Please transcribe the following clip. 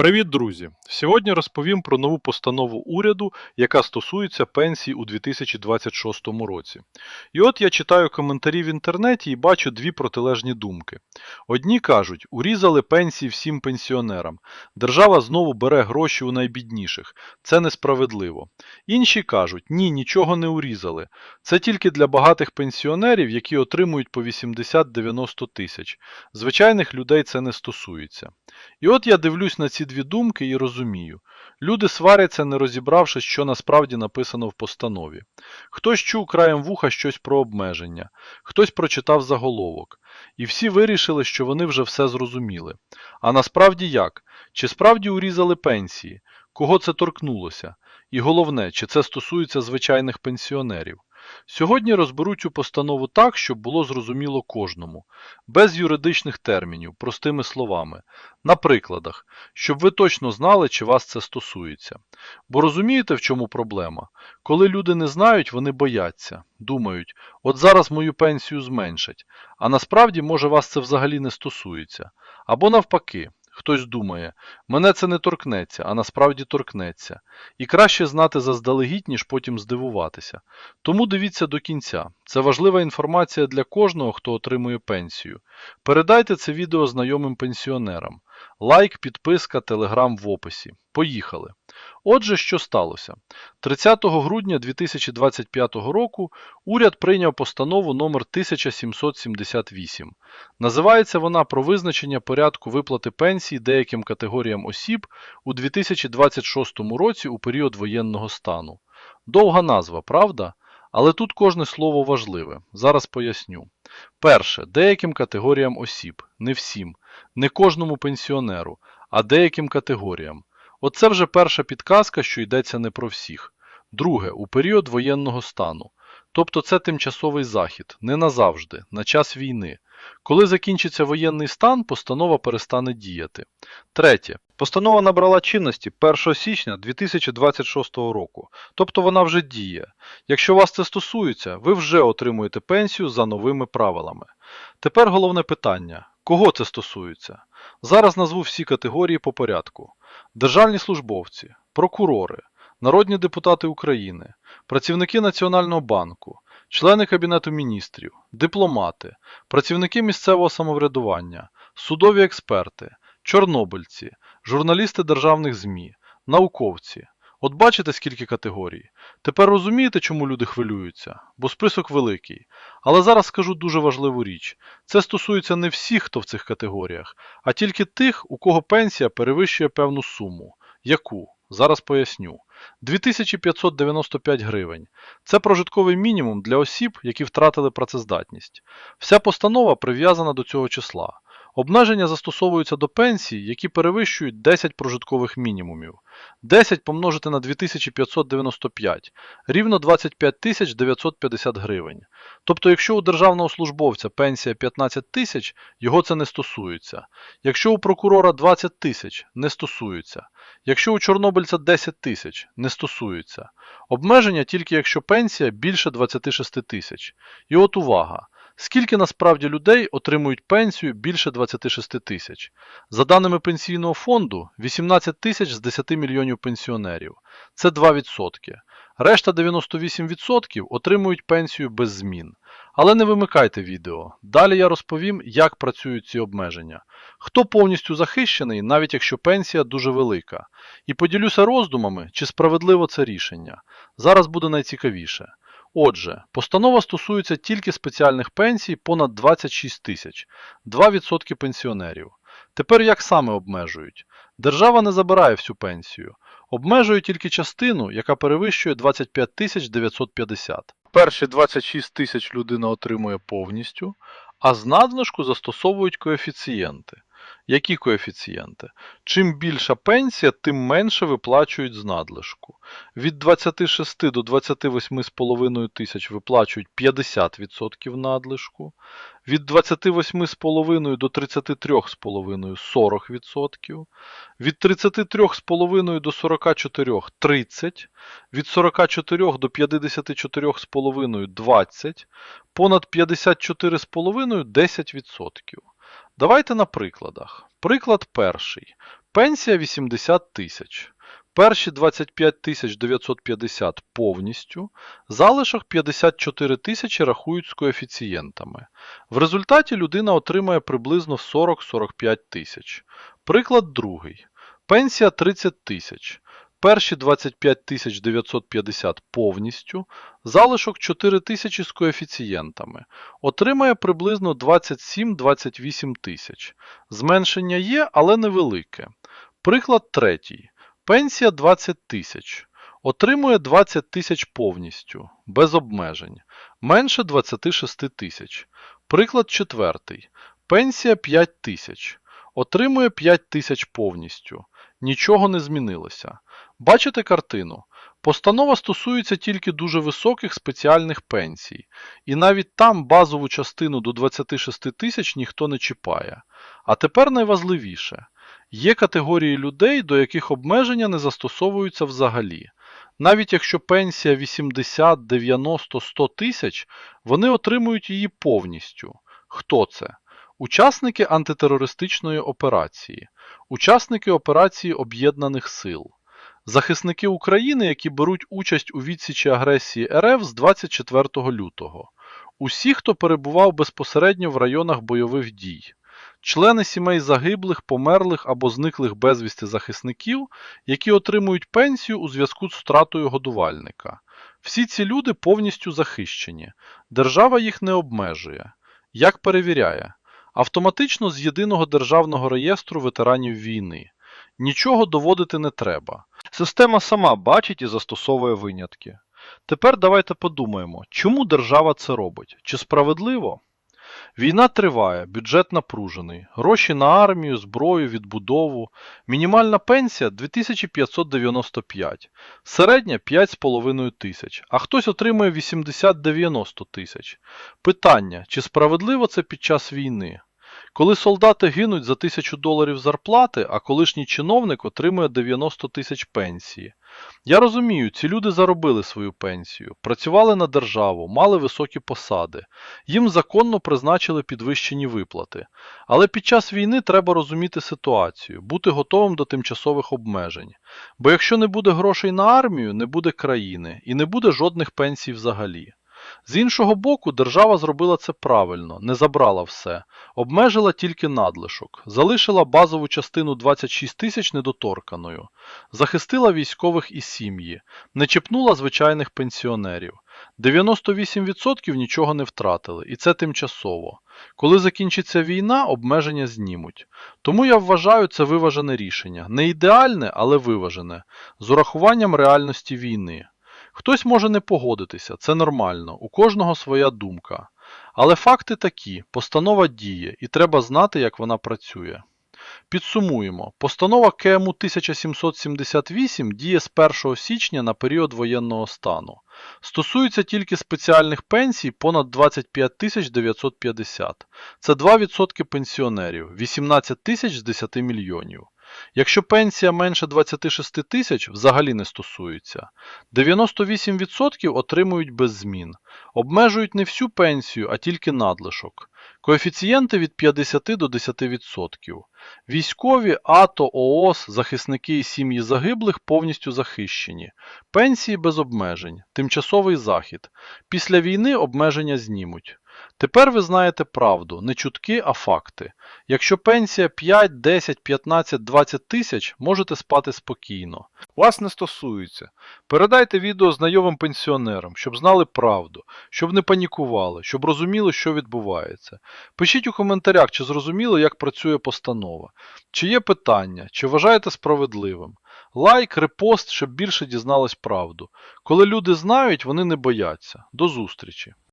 Привіт, друзі! Сьогодні розповім про нову постанову уряду, яка стосується пенсій у 2026 році. І от я читаю коментарі в інтернеті і бачу дві протилежні думки. Одні кажуть, урізали пенсії всім пенсіонерам. Держава знову бере гроші у найбідніших. Це несправедливо. Інші кажуть, ні, нічого не урізали. Це тільки для багатих пенсіонерів, які отримують по 80-90 тисяч. Звичайних людей це не стосується. І от я дивлюсь на ці дві думки і розумію. Люди сваряться, не розібравши, що насправді написано в постанові. Хтось чув краєм вуха щось про обмеження, хтось прочитав заголовок. І всі вирішили, що вони вже все зрозуміли. А насправді як? Чи справді урізали пенсії? Кого це торкнулося? І головне, чи це стосується звичайних пенсіонерів? Сьогодні розберу цю постанову так, щоб було зрозуміло кожному, без юридичних термінів, простими словами, на прикладах, щоб ви точно знали, чи вас це стосується. Бо розумієте, в чому проблема? Коли люди не знають, вони бояться, думають, от зараз мою пенсію зменшать, а насправді, може, вас це взагалі не стосується. Або навпаки. Хтось думає, мене це не торкнеться, а насправді торкнеться. І краще знати заздалегідь, ніж потім здивуватися. Тому дивіться до кінця. Це важлива інформація для кожного, хто отримує пенсію. Передайте це відео знайомим пенсіонерам. Лайк, підписка, телеграм в описі. Поїхали. Отже, що сталося? 30 грудня 2025 року уряд прийняв постанову номер 1778. Називається вона про визначення порядку виплати пенсій деяким категоріям осіб у 2026 році у період воєнного стану. Довга назва, правда? Але тут кожне слово важливе. Зараз поясню. Перше, деяким категоріям осіб, не всім, не кожному пенсіонеру, а деяким категоріям. Оце вже перша підказка, що йдеться не про всіх. Друге, у період воєнного стану. Тобто це тимчасовий захід, не назавжди, на час війни. Коли закінчиться воєнний стан, постанова перестане діяти. Третє. Постанова набрала чинності 1 січня 2026 року, тобто вона вже діє. Якщо вас це стосується, ви вже отримуєте пенсію за новими правилами. Тепер головне питання: кого це стосується? Зараз назву всі категорії по порядку: державні службовці, прокурори, народні депутати України, працівники Національного банку, члени Кабінету міністрів, дипломати, працівники місцевого самоврядування, судові експерти, чорнобильці, журналісти державних ЗМІ, науковці. От бачите, скільки категорій. Тепер розумієте, чому люди хвилюються? Бо список великий. Але зараз скажу дуже важливу річ. Це стосується не всіх, хто в цих категоріях, а тільки тих, у кого пенсія перевищує певну суму. Яку? Зараз поясню. 2595 гривень. Це прожитковий мінімум для осіб, які втратили працездатність. Вся постанова прив'язана до цього числа. Обмеження застосовуються до пенсій, які перевищують 10 прожиткових мінімумів. 10 помножити на 2595 рівно 25 950 гривень. Тобто, якщо у державного службовця пенсія 15 тисяч, його це не стосується. Якщо у прокурора 20 тисяч, не стосується. Якщо у чорнобильця 10 тисяч, не стосується. Обмеження тільки якщо пенсія більше 26 тисяч. І от увага! Скільки насправді людей отримують пенсію більше 26 тисяч? За даними пенсійного фонду, 18 тисяч з 10 мільйонів пенсіонерів. Це 2%. Решта 98% отримують пенсію без змін. Але не вимикайте відео. Далі я розповім, як працюють ці обмеження. Хто повністю захищений, навіть якщо пенсія дуже велика. І поділюся роздумами, чи справедливо це рішення. Зараз буде найцікавіше. Отже, постанова стосується тільки спеціальних пенсій понад 26 тисяч, 2% пенсіонерів. Тепер як саме обмежують? Держава не забирає всю пенсію, обмежує тільки частину, яка перевищує 25 тисяч 950. Перші 26 тисяч людина отримує повністю, а з надлишку застосовують коефіцієнти. Які коефіцієнти? Чим більша пенсія, тим менше виплачують з надлишку. Від 26 до 28,5 тисяч виплачують 50% надлишку, від 28,5 до 33,5 40%, від 33,5 до 44 30%, від 44 до 54,5 20%, понад 54,5 10%. Давайте на прикладах. Приклад перший. Пенсія 80 тисяч. Перші 25 тисяч 950 повністю, залишок 54 тисячі рахують з коефіцієнтами. В результаті людина отримає приблизно 40-45 тисяч. Приклад другий. Пенсія 30 тисяч. Перші 25 950 повністю, залишок 4 тисячі з коефіцієнтами. Отримає приблизно 27-28 тисяч. Зменшення є, але невелике. Приклад третій. Пенсія 20 тисяч. Отримує 20 тисяч повністю, без обмежень. Менше 26 тисяч. Приклад четвертий. Пенсія 5 тисяч. Отримує 5 тисяч повністю. Нічого не змінилося. Бачите картину? Постанова стосується тільки дуже високих спеціальних пенсій, і навіть там базову частину до 26 тисяч ніхто не чіпає. А тепер найважливіше. Є категорії людей, до яких обмеження не застосовуються взагалі. Навіть якщо пенсія 80, 90, 100 тисяч, вони отримують її повністю. Хто це? Учасники антитерористичної операції, учасники операції Об'єднаних Сил, захисники України, які беруть участь у відсічі агресії РФ з 24 лютого, усі, хто перебував безпосередньо в районах бойових дій, члени сімей загиблих, померлих або зниклих безвісти захисників, які отримують пенсію у зв'язку з втратою годувальника. Всі ці люди повністю захищені. Держава їх не обмежує. Як перевіряє? Автоматично з єдиного державного реєстру ветеранів війни. Нічого доводити не треба. Система сама бачить і застосовує винятки. Тепер давайте подумаємо, чому держава це робить? Чи справедливо? Війна триває, бюджет напружений, гроші на армію, зброю, відбудову. Мінімальна пенсія 2595, середня 5,5 тисяч, а хтось отримує 80-90 тисяч. Питання, чи справедливо це під час війни? Коли солдати гинуть за тисячу доларів зарплати, а колишній чиновник отримує 90 тисяч пенсії. Я розумію, ці люди заробили свою пенсію, працювали на державу, мали високі посади, їм законно призначили підвищені виплати. Але під час війни треба розуміти ситуацію, бути готовим до тимчасових обмежень. Бо якщо не буде грошей на армію, не буде країни і не буде жодних пенсій взагалі. З іншого боку, держава зробила це правильно, не забрала все, обмежила тільки надлишок, залишила базову частину 26 тисяч недоторканою, захистила військових і сім'ї, не чіпнула звичайних пенсіонерів. 98% нічого не втратили, і це тимчасово. Коли закінчиться війна, обмеження знімуть. Тому я вважаю це виважене рішення. Не ідеальне, але виважене, з урахуванням реальності війни. Хтось може не погодитися, це нормально, у кожного своя думка. Але факти такі, постанова діє, і треба знати, як вона працює. Підсумуємо, постанова КМУ 1778 діє з 1 січня на період воєнного стану. Стосується тільки спеціальних пенсій понад 25 950. Це 2% пенсіонерів, 18 тисяч з 10 мільйонів. Якщо пенсія менше 26 тисяч, взагалі не стосується. 98% отримують без змін. Обмежують не всю пенсію, а тільки надлишок. Коефіцієнти від 50 до 10%. Військові, АТО, ООС, захисники і сім'ї загиблих повністю захищені. Пенсії без обмежень. Тимчасовий захід. Після війни обмеження знімуть. Тепер ви знаєте правду, не чутки, а факти. Якщо пенсія 5, 10, 15, 20 тисяч, можете спати спокійно. Вас не стосується. Передайте відео знайомим пенсіонерам, щоб знали правду, щоб не панікували, щоб розуміли, що відбувається. Пишіть у коментарях, чи зрозуміло, як працює постанова, чи є питання, чи вважаєте справедливим. Лайк, репост, щоб більше дізнались правду. Коли люди знають, вони не бояться. До зустрічі!